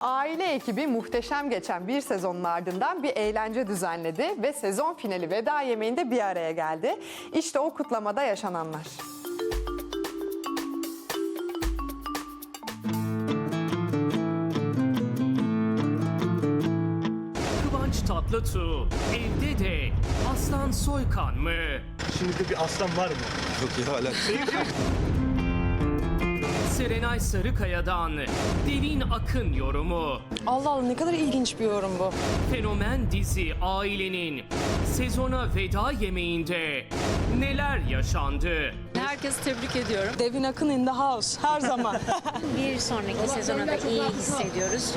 Aile ekibi muhteşem geçen bir sezonun ardından bir eğlence düzenledi ve sezon finali veda yemeğinde bir araya geldi. İşte o kutlamada yaşananlar. Kıvanç Tatlıtuğ evde de Aslan Soykan mı? Şimdi de bir aslan var mı? Yok ya hala. Serenay Sarıkaya'dan Devin Akın yorumu. Allah Allah ne kadar ilginç bir yorum bu. Fenomen dizi Ailenin sezona veda yemeğinde neler yaşandı? Herkesi tebrik ediyorum. Devin Akın in the house her zaman. Bir sonraki sezona da iyi hissediyoruz.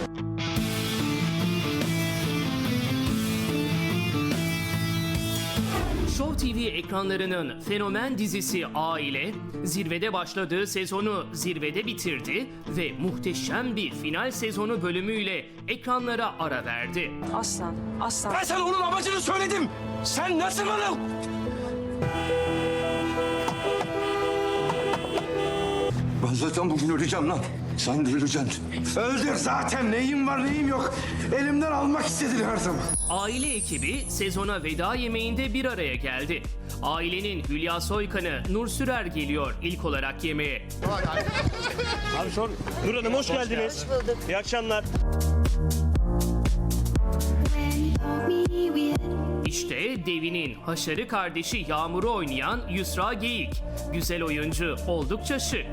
TV ekranlarının fenomen dizisi Aile, zirvede başladığı sezonu zirvede bitirdi ve muhteşem bir final sezonu bölümüyle ekranlara ara verdi. aslan, aslan. Ben sana onun amacını söyledim. Sen nasıl bana... Ben zaten bugün öleceğim lan. Sen de öleceksin. Öldür zaten. Neyim var neyim yok. Elimden almak istediler her zaman. Aile ekibi sezona veda yemeğinde bir araya geldi. Ailenin Hülya Soykan'ı Nur Sürer geliyor ilk olarak yemeğe. Abi sor. Nur Hanım hoş geldiniz. İyi akşamlar. İşte Devin'in haşarı kardeşi Yağmur'u oynayan Yusra Geyik. Güzel oyuncu, oldukça şık.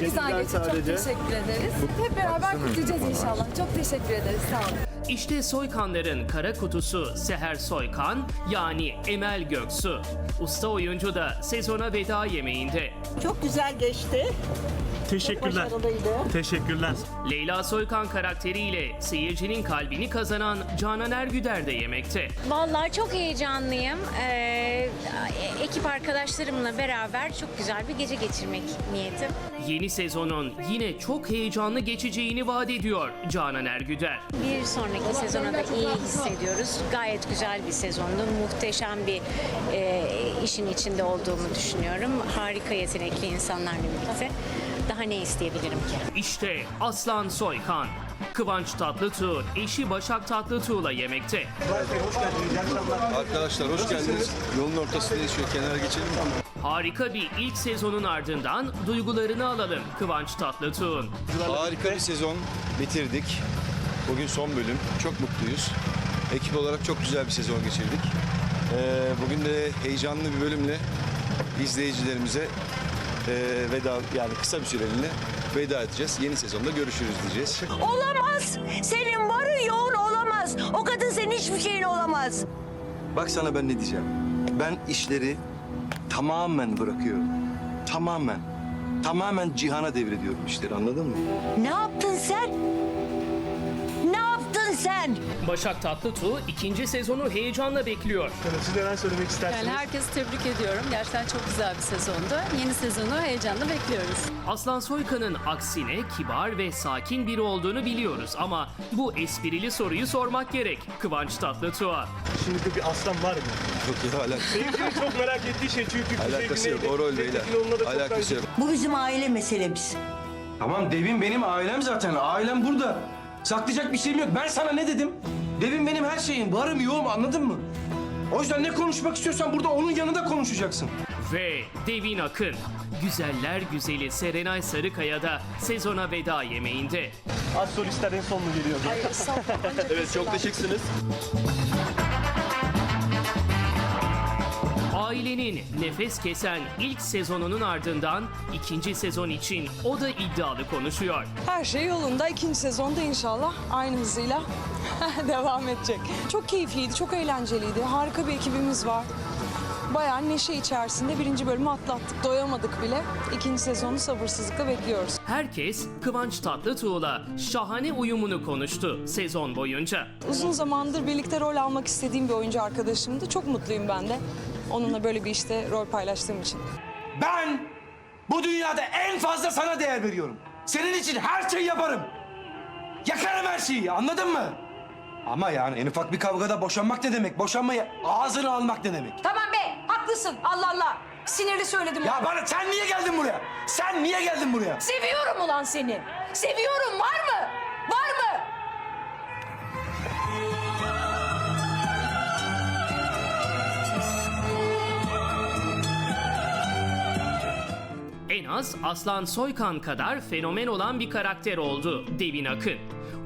Güzel geçti. Çok teşekkür ederiz. Hep beraber kutlayacağız inşallah. Çok teşekkür ederiz. Sağ olun. İşte Soykanların kara kutusu Seher Soykan yani Emel Göksu. Usta oyuncu da sezona veda yemeğinde. Çok güzel geçti. Teşekkürler. Başarılıydı. Teşekkürler. Leyla Soykan karakteriyle seyircinin kalbini kazanan Canan Ergüder de yemekte. Vallahi çok heyecanlıyım. Ee, ekip arkadaşlarımla beraber çok güzel bir gece geçirmek niyetim. Yeni sezonun yine çok heyecanlı geçeceğini vaat ediyor Canan Ergüder. Bir sonraki sezona da iyi hissediyoruz. Gayet güzel bir sezondu. Muhteşem bir e, işin içinde olduğumu düşünüyorum. Harika yetenekli insanlarla birlikte. Daha ne isteyebilirim ki? İşte Aslan Soykan. Kıvanç Tatlıtuğ eşi Başak Tatlıtuğ'la yemekte. Arkadaşlar hoş geldiniz. Yolun ortası değişiyor. Kenara geçelim mi? Harika bir ilk sezonun ardından duygularını alalım Kıvanç Tatlıtuğ'un. Harika bir sezon bitirdik. Bugün son bölüm. Çok mutluyuz. Ekip olarak çok güzel bir sezon geçirdik. Ee, bugün de heyecanlı bir bölümle izleyicilerimize e, veda yani kısa bir süreliğine veda edeceğiz. Yeni sezonda görüşürüz diyeceğiz. Olamaz. Senin varın yoğun olamaz. O kadın senin hiçbir şeyin olamaz. Bak sana ben ne diyeceğim. Ben işleri tamamen bırakıyorum. Tamamen. Tamamen cihana devrediyorum işleri anladın mı? Ne yaptın sen? Sen? Başak Tatlıtuğ ikinci sezonu heyecanla bekliyor. Siz neler söylemek istersiniz? Yani herkesi tebrik ediyorum. Gerçekten çok güzel bir sezondu. Yeni sezonu heyecanla bekliyoruz. Aslan Soykan'ın aksine kibar ve sakin biri olduğunu biliyoruz ama bu esprili soruyu sormak gerek Kıvanç Tatlıtuğ'a. Şimdi de bir aslan var mı? Yok ya hala. Seyircinin çok merak ettiği şey çünkü Alakası yok. O rol beyler. Alakası yok. Bu bizim aile meselemiz. Tamam Devin benim ailem zaten. Ailem burada. Saklayacak bir şeyim yok. Ben sana ne dedim? Devin benim her şeyim. Varım yoğum anladın mı? O yüzden ne konuşmak istiyorsan burada onun yanında konuşacaksın. Ve Devin Akın. Güzeller güzeli Serenay Sarıkaya'da sezona veda yemeğinde. Az solistler en son mu geliyor? Evet çok teşekkürsünüz. Ailenin nefes kesen ilk sezonunun ardından ikinci sezon için o da iddialı konuşuyor. Her şey yolunda. İkinci sezonda inşallah aynı hızıyla devam edecek. Çok keyifliydi, çok eğlenceliydi. Harika bir ekibimiz var. Bayağı neşe içerisinde birinci bölümü atlattık. Doyamadık bile. İkinci sezonu sabırsızlıkla bekliyoruz. Herkes Kıvanç Tatlıtuğ'la şahane uyumunu konuştu sezon boyunca. Uzun zamandır birlikte rol almak istediğim bir oyuncu arkadaşımdı. Çok mutluyum ben de. Onunla böyle bir işte rol paylaştığım için. Ben bu dünyada en fazla sana değer veriyorum. Senin için her şeyi yaparım. Yakarım her şeyi anladın mı? Ama yani en ufak bir kavgada boşanmak ne demek? Boşanmayı ağzına almak ne demek? Tamam be haklısın Allah Allah. Sinirli söyledim. Ya bana sen niye geldin buraya? Sen niye geldin buraya? Seviyorum ulan seni. Seviyorum var mı? En az Aslan Soykan kadar fenomen olan bir karakter oldu Devin Akın.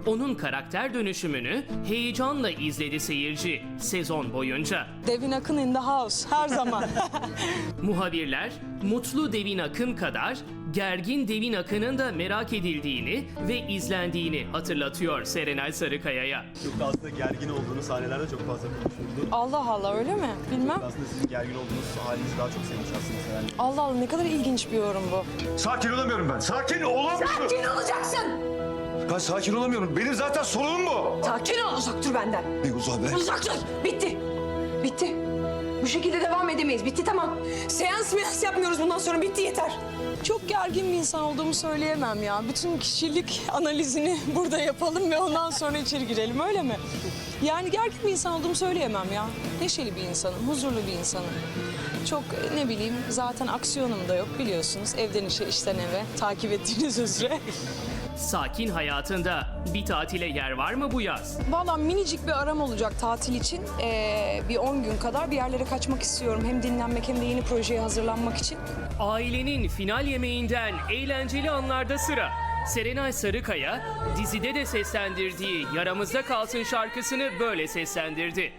Onun karakter dönüşümünü heyecanla izledi seyirci sezon boyunca. Devin Akın in the house her zaman. Muhabirler mutlu Devin Akın kadar gergin Devin Akın'ın da merak edildiğini ve izlendiğini hatırlatıyor Serenay Sarıkaya'ya. Çok aslında gergin olduğunuz sahnelerde çok fazla konuşuldu. Allah Allah öyle mi? Bilmem. Aslında sizin gergin olduğunuz halinizi daha çok sevmiş aslında sevenler. Allah Allah ne kadar ilginç bir yorum bu. Sakin olamıyorum ben. Sakin olamıyorum. Sakin olacaksın. Ben sakin olamıyorum. Benim zaten sorunum bu. Sakin ol uzak dur benden. Ne uzak be. Uzak dur. Bitti. Bitti. Bu şekilde devam edemeyiz. Bitti tamam. Seans means yapmıyoruz bundan sonra. Bitti yeter. Çok gergin bir insan olduğumu söyleyemem ya. Bütün kişilik analizini burada yapalım ve ondan sonra içeri girelim öyle mi? Yani gergin bir insan olduğumu söyleyemem ya. Neşeli bir insanım, huzurlu bir insanım. Çok ne bileyim zaten aksiyonum da yok biliyorsunuz. Evden işe, işten eve takip ettiğiniz üzere. Sakin hayatında bir tatile yer var mı bu yaz? Valla minicik bir aram olacak tatil için. Ee, bir 10 gün kadar bir yerlere kaçmak istiyorum. Hem dinlenmek hem de yeni projeye hazırlanmak için. Ailenin final yemeğinden eğlenceli anlarda sıra. Serenay Sarıkaya dizide de seslendirdiği Yaramızda Kalsın şarkısını böyle seslendirdi.